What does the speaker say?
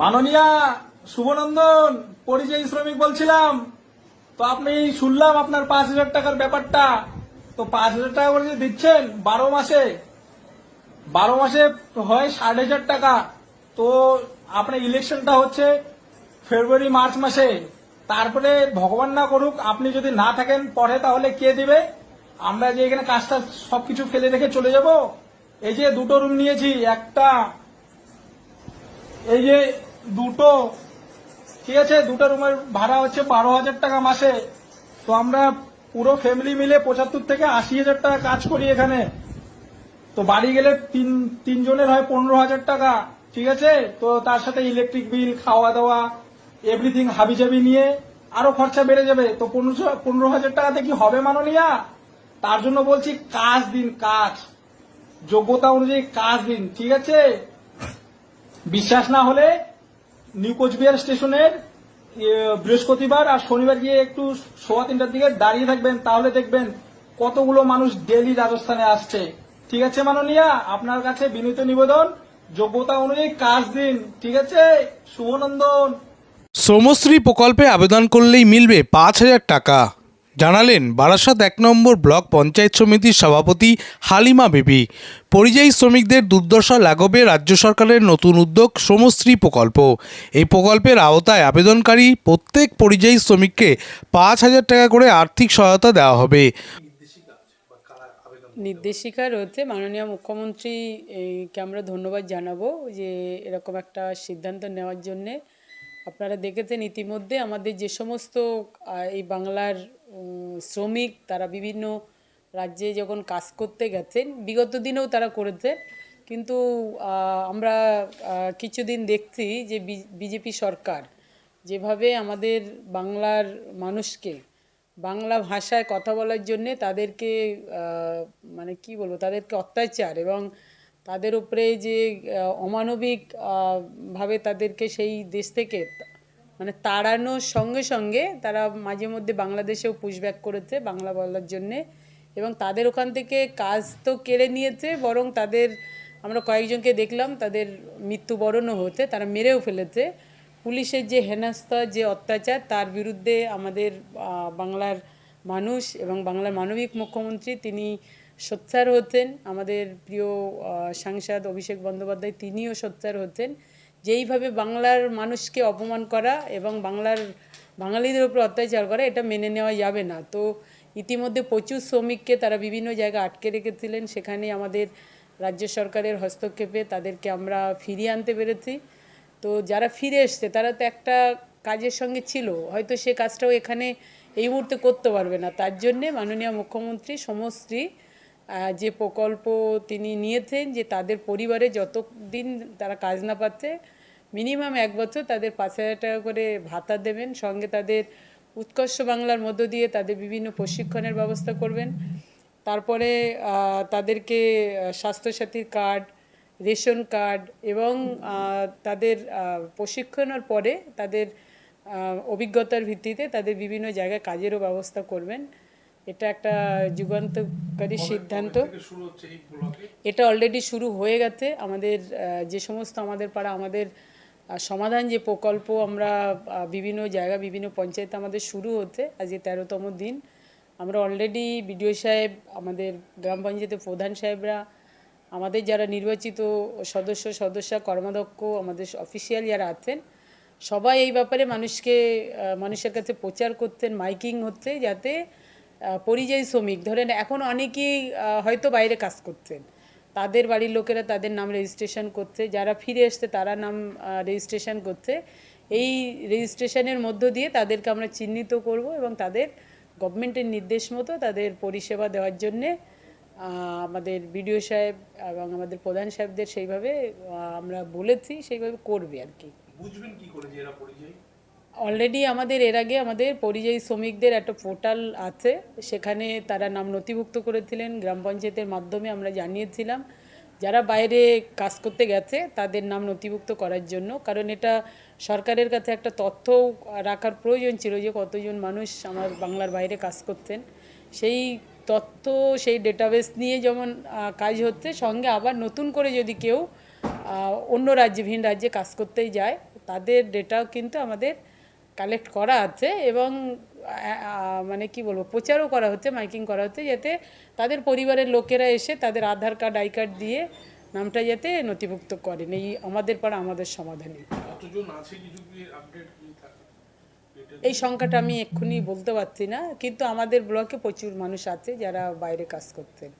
মাননীয়া শুভনন্দন, পরিযায়ী শ্রমিক বলছিলাম। তো আপনি শুনলাম আপনার পাঁচ হাজার টাকার ব্যাপারটা। তো পাঁচ হাজার টাকা করে দিচ্ছেন, বারো মাসে বারো মাসে হয় ষাট হাজার টাকা। তো আপনার ইলেকশনটা হচ্ছে ফেব্রুয়ারি, মার্চ মাসে। তারপরে ভগবান না করুক, আপনি যদি না থাকেন, পরে তাহলে কে দেবে? আমরা যে এখানে কাজটা সবকিছু ফেলে রেখে চলে যাব। এই যে দুটো রুম নিয়েছি, একটা এই যে দুটো। ঠিক আছে, দুটো রুমের ভাড়া হচ্ছে বারো হাজার টাকা মাসে। তো আমরা পুরো ফ্যামিলি মিলে পঁচাত্তর থেকে আশি হাজার টাকা কাজ করি এখানে। তো বাড়ি গেলে তিন, তিনজনের হয় পনেরো হাজার টাকা। ঠিক আছে? তো তার সাথে ইলেকট্রিক বিল খাওয়া দাওয়া এভরিথিং হাবিজাবি নিয়ে আরও খরচা বেড়ে যাবে। তো পনেরো হাজার টাকাতে কি হবে মাননীয়া? তার জন্য বলছি কাজ দিন, কাজ। যোগ্যতা অনুযায়ী কাজ দিন, ঠিক আছে? বিশ্বাস না হলে নিউ কোচবিহার স্টেশনের বৃহস্পতিবার আর শনিবার গিয়ে একটু সোয়া তিনটার দিকে দাঁড়িয়ে থাকবেন, তাহলে দেখবেন কতগুলো মানুষ ডেলি রাজস্থানে আসছে। ঠিক আছে, মাননীয়া? আপনার কাছে বিনীত নিবেদন, যোগ্যতা অনুযায়ী কাজ দিন, ঠিক আছে? শুভনন্দন। শ্রমশ্রী প্রকল্পে আবেদন করলেই মিলবে পাঁচ হাজার টাকা। জানালেন, বারাসাত এক নম্বর ব্লক পঞ্চায়েত সমিতির সভাপতি হালিমা বেবি। পরিযায়ী শ্রমিকদের দুর্দশা লাঘবে রাজ্য সরকারের নতুন উদ্যোগ শ্রমশ্রী প্রকল্প। এই প্রকল্পের আওতায় আবেদনকারী প্রত্যেক পরিযায়ী শ্রমিককে পাঁচ হাজার টাকা করে আর্থিক সহায়তা দেওয়া হবে। নির্দেশিকা রয়েছে। মাননীয় মুখ্যমন্ত্রীকে আমরা ধন্যবাদ জানাব যে এরকম একটা সিদ্ধান্ত নেওয়ার জন্যে। আপনারা দেখেছেন ইতিমধ্যে আমাদের যে সমস্ত এই বাংলার শ্রমিক, তারা বিভিন্ন রাজ্যে যখন কাজ করতে গেছেন, বিগত দিনেও তারা করেছে। কিন্তু আমরা কিছুদিন দেখছি যে বিজেপি সরকার যেভাবে আমাদের বাংলার মানুষকে বাংলা ভাষায় কথা বলার জন্যে তাদেরকে মানে কি বলব, তাদেরকে অত্যাচার এবং তাদের উপরে যে অমানবিক ভাবে তাদেরকে সেই দেশ থেকে মানে তাড়ানোর সঙ্গে সঙ্গে তারা মাঝে মধ্যে বাংলাদেশেও পুশব্যাক করেছে বাংলা বলার জন্যে এবং তাদের ওখান থেকে কাজ তো কেড়ে নিয়েছে, বরং তাদের আমরা কয়েকজনকে দেখলাম, তাদের মৃত্যুবরণও হতে তারা মেরেও ফেলেছে। পুলিশের যে হেনস্থা, যে অত্যাচার, তার বিরুদ্ধে আমাদের বাংলার মানুষ এবং বাংলার মানবিক মুখ্যমন্ত্রী তিনি সোচ্চার হতেন আমাদের প্রিয় সাংসদ অভিষেক বন্দ্যোপাধ্যায় তিনিও সোচ্চার হতেন যেইভাবে বাংলার মানুষকে অপমান করা এবং বাংলার বাঙালিদের উপর অত্যাচার করা এটা মেনে নেওয়া যাবে না। তো ইতিমধ্যে প্রচুর শ্রমিককে তারা বিভিন্ন জায়গায় আটকে রেখেছিলেন। সেখানে আমাদের রাজ্য সরকারের হস্তক্ষেপে তাদেরকে আমরা ফিরিয়ে আনতে পেরেছি। তো যারা ফিরে এসছে তারা তো একটা কাজের সঙ্গে ছিল। হয়তো সে কাজটাও এখানে এই মুহূর্তে করতে পারবে না। তার জন্যে মাননীয় মুখ্যমন্ত্রী আহ, যে প্রকল্প তিনি নিয়েছেন, যে তাদের পরিবারে যতদিন তারা কাজ না পাচ্ছে মিনিমাম এক বছর তাদের পাঁচ হাজার টাকা করে ভাতা দেবেন। সঙ্গে তাদের উৎকর্ষ বাংলার মধ্য দিয়ে তাদের বিভিন্ন প্রশিক্ষণের ব্যবস্থা করবেন। তারপরে তাদেরকে স্বাস্থ্যসাথীর কার্ড, রেশন কার্ড এবং তাদের প্রশিক্ষণের পরে তাদের অভিজ্ঞতার ভিত্তিতে তাদের বিভিন্ন জায়গায় কাজেরও ব্যবস্থা করবেন। এটা একটা যুগান্তকারী সিদ্ধান্ত। এটা অলরেডি শুরু হয়ে গেছে। আমাদের যে সমস্ত আমাদের পাড়া আমাদের সমাধান যে প্রকল্প আমরা বিভিন্ন জায়গা বিভিন্ন পঞ্চায়েত আমাদের শুরু হতে আজকে তেরোতম দিন। আমরা অলরেডি বিডিও সাহেব আমাদের গ্রাম পঞ্চায়েতের প্রধান সাহেবরা আমাদের যারা নির্বাচিত সদস্য সদস্যা কর্মাধ্যক্ষ আমাদের অফিসিয়াল যারা আছেন সবাই এই ব্যাপারে মানুষকে মানুষের কাছে প্রচার করতেন মাইকিং হচ্ছে যাতে পরিযায়ী শ্রমিক। ধরেন এখন অনেকেই হয়তো বাইরে কাজ করছেন। তাদের বাড়ির লোকেরা তাদের নাম রেজিস্ট্রেশন করছে। যারা ফিরে এসছে, তারা নাম রেজিস্ট্রেশন করছে। এই রেজিস্ট্রেশনের মধ্য দিয়ে তাদেরকে আমরা চিহ্নিত করব এবং তাদের গভর্নমেন্টের নির্দেশ মতো তাদের পরিষেবা দেওয়ার জন্যে আমাদের বিডিও সাহেব এবং আমাদের প্রধান সাহেবদের সেইভাবে আমরা বলেছি, সেইভাবে করবে আর কি। বুঝবেন কি করে যে এরা পরিযায়ী? অলরেডি আমাদের এর আগে আমাদের পরিযায়ী শ্রমিকদের একটা পোর্টাল আছে। সেখানে তারা নাম নথিভুক্ত করেছিলেন, গ্রাম পঞ্চায়েতের মাধ্যমে আমরা জানিয়েছিলাম। যারা বাইরে কাজ করতে গেছে, তাদের নাম নথিভুক্ত করার জন্য। কারণ এটা সরকারের কাছে একটা তথ্য রাখার প্রয়োজন ছিল যে কতজন মানুষ আমার বাংলার বাইরে কাজ করতেন সেই তথ্য, সেই ডেটাবেস নিয়ে যেমন কাজ হচ্ছে, সঙ্গে আবার নতুন করে যদি কেউ অন্য রাজ্যে, ভিন রাজ্যে কাজ করতেই যায়, তাদের ডেটাও কিন্তু আমাদের কালেক্ট করা আছে এবং মানে কি বলব প্রচারও করা হচ্ছে মাইকিং করা হচ্ছে যাতে তাদের পরিবারের লোকেরা এসে তাদের আধার কার্ড আই কার্ড দিয়ে নামটা যাতে নথিভুক্ত করেন। এই আমাদের পাড়া আমাদের সমাধানে। এই সংখ্যাটা আমি এক্ষুনি বলতে পারছি না কিন্তু আমাদের ব্লকে প্রচুর মানুষ আছে যারা বাইরে কাজ করতেন।